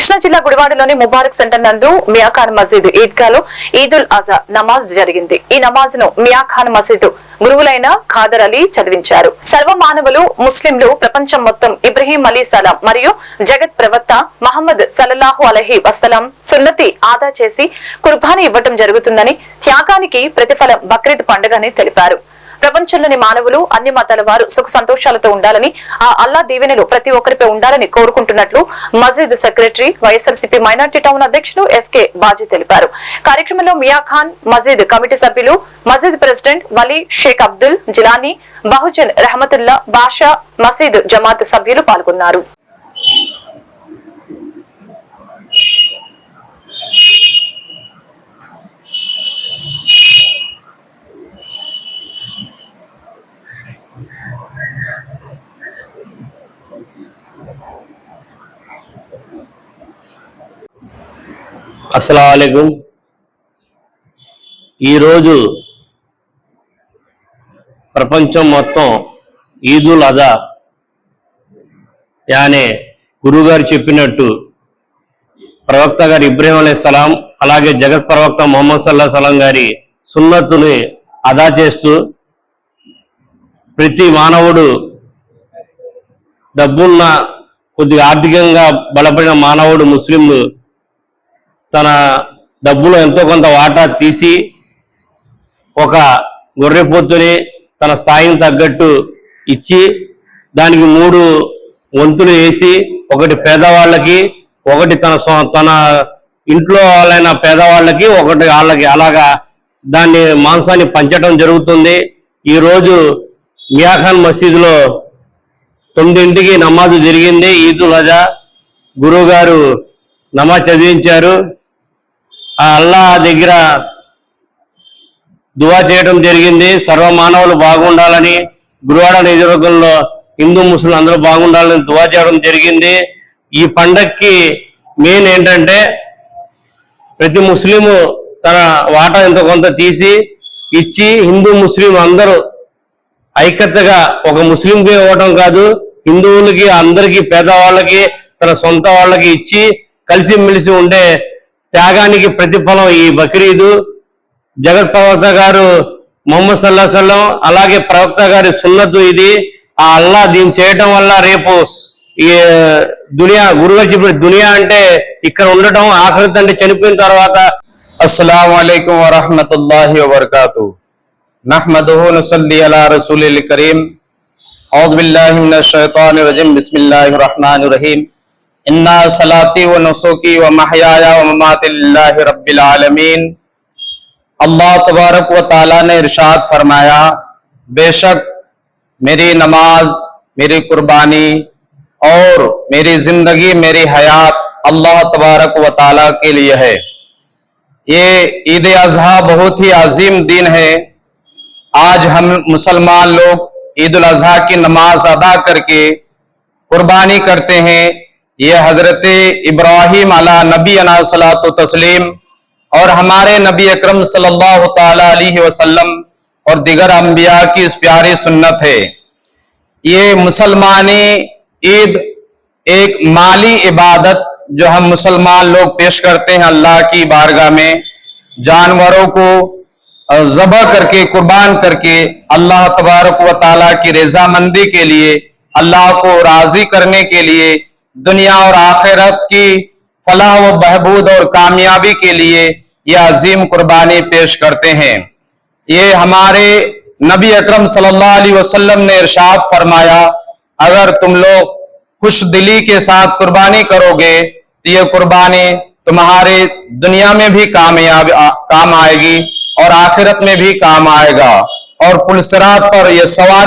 కృష్ణా జిల్లా గుడివాడలోని ముబారక్ సెంటర్ నందు మియాఖాన్ మసీద్ ఈద్గాలో ఈదుల్ అజా నమాజ్ జరిగింది. ఈ నమాజ్ను మియాఖాన్ మసీద్ గురువులైన ఖాదర్ అలీ చదివించారు. సర్వ మానవులు ముస్లింలు ప్రపంచం మొత్తం ఇబ్రహీం అలీ సలాం మరియు జగత్ ప్రవక్త మహమ్మద్ సల్లల్లాహు అలహీ వసలాం సున్నతి ఆదా చేసి కుర్బానీ ఇవ్వటం జరుగుతుందని త్యాగానికి ప్రతిఫలం బక్రీద్ పండుగని తెలిపారు. ప్రపంచంలోని మానవులు అన్ని మతాల వారు సుఖ సంతోషాలతో ఉండాలని ఆ అల్లా దీవెనలు ప్రతి ఒక్కరిపై ఉండాలని కోరుకుంటున్నట్లు మసీద్ సెక్రటరీ వైఎస్ఆర్సీపీ మైనార్టీ టౌన్ అధ్యక్షులు ఎస్కే బాజీ తెలిపారు. కార్యక్రమంలో మియా ఖాన్ మసీద్ కమిటీ సభ్యులు మసీద్ ప్రెసిడెంట్ వలీ షేక్ అబ్దుల్ జిలానీ బహుజన్ రహమతుల్లా బాషా మసీద్ జమాత్ సభ్యులు పాల్గొన్నారు. అస్సలం ఈరోజు ప్రపంచం మొత్తం ఈదుల్ అదా యానే గురుగారు చెప్పినట్టు ప్రవక్త గారు ఇబ్రాహీం అలీ సలాం అలాగే జగత్ ప్రవక్త మొహమ్మద్ సల్లా సలాం గారి సున్నతుని అదా చేస్తూ ప్రతి మానవుడు డబ్బున్న కొద్దిగా ఆర్థికంగా బలపడిన మానవుడు ముస్లిం తన డబ్బులో ఎంతో కొంత వాటా తీసి ఒక గొర్రెపోతుని తన స్థాయిని తగ్గట్టు ఇచ్చి దానికి మూడు వంతులు వేసి ఒకటి పేదవాళ్ళకి ఒకటి తన సొ- తన ఇంట్లో వాళ్ళైన పేదవాళ్ళకి ఒకటి వాళ్ళకి అలాగా దాన్ని మాంసాన్ని పంచడం జరుగుతుంది. ఈరోజు మియాఖాన్ మసీదులో తొమ్మిదింటికి నమాజు జరిగింది. ఈదుల్ అజా గురువు గారు నమాజ్ చదివించారు. ఆ అల్లా దగ్గర దువా చేయడం జరిగింది. సర్వ మానవులు బాగుండాలని గురువాడ నియోజకవర్గంలో హిందూ ముస్లిం అందరూ బాగుండాలని దువా చేయడం జరిగింది. ఈ పండక్కి మెయిన్ ఏంటంటే ప్రతి ముస్లిము తన వాటా ఎంత కొంత తీసి ఇచ్చి హిందూ ముస్లిం అందరూ ఐక్యతగా ఒక ముస్లింకి ఇవ్వడం కాదు హిందువులకి అందరికీ పేదవాళ్ళకి తన సొంత వాళ్ళకి ఇచ్చి కలిసిమెలిసి ఉండే త్యాగానికి ప్రతిఫలం ఈ బక్రీదు. జగత్ ప్రవక్త గారు మొహమ్మద్ సల్లా సల్లం అలాగే ప్రవక్త గారి సున్నతు ఇది. ఆ అల్లా దీన్ని చేయటం వల్ల రేపు ఈ దునియా గురువు చెప్పిన దునియా అంటే ఇక్కడ ఉండటం ఆఖరిత అంటే చనిపోయిన తర్వాత. نحمده نصلي على رسول الكريم. اعوذ بالله من الشيطان الرجيم. بسم الله الرحمن الرحيم. ان صلاتي ونسكي ومحياي ومماتي لله رب العالمين. اللہ تبارک و تعالی نے ارشاد فرمایا، بے شک میری نماز، میری قربانی اور میری زندگی، میری حیات اللہ تبارک و تعالی کے لیے ہے۔ یہ عید اضحیٰ بہت ہی عظیم دن ہے۔ آج ہم مسلمان لوگ عید الاضحیٰ کی نماز ادا کر کے قربانی کرتے ہیں۔ یہ حضرت ابراہیم علی نبی علیہ و تسلیم اور ہمارے نبی اکرم صلی اللہ تعالی علیہ وسلم اور دیگر انبیاء کی اس پیاری سنت ہے۔ یہ مسلمانی عید ایک مالی عبادت جو ہم مسلمان لوگ پیش کرتے ہیں اللہ کی بارگاہ میں۔ جانوروں کو ذبح کر کے، قربان کر کے اللہ تبارک و تعالیٰ کی رضا مندی کے لیے، اللہ کو راضی کرنے کے لیے، دنیا اور آخرت کی فلاح و بہبود اور کامیابی کے لیے یہ عظیم قربانی پیش کرتے ہیں۔ یہ ہمارے نبی اکرم صلی اللہ علیہ وسلم نے ارشاد فرمایا، اگر تم لوگ خوش دلی کے ساتھ قربانی کرو گے، تو یہ قربانی تمہارے دنیا میں بھی کامیاب، کام آئے گی۔ اور آخرت میں بھی کام آئے گا اور پلسرات پر یہ سوار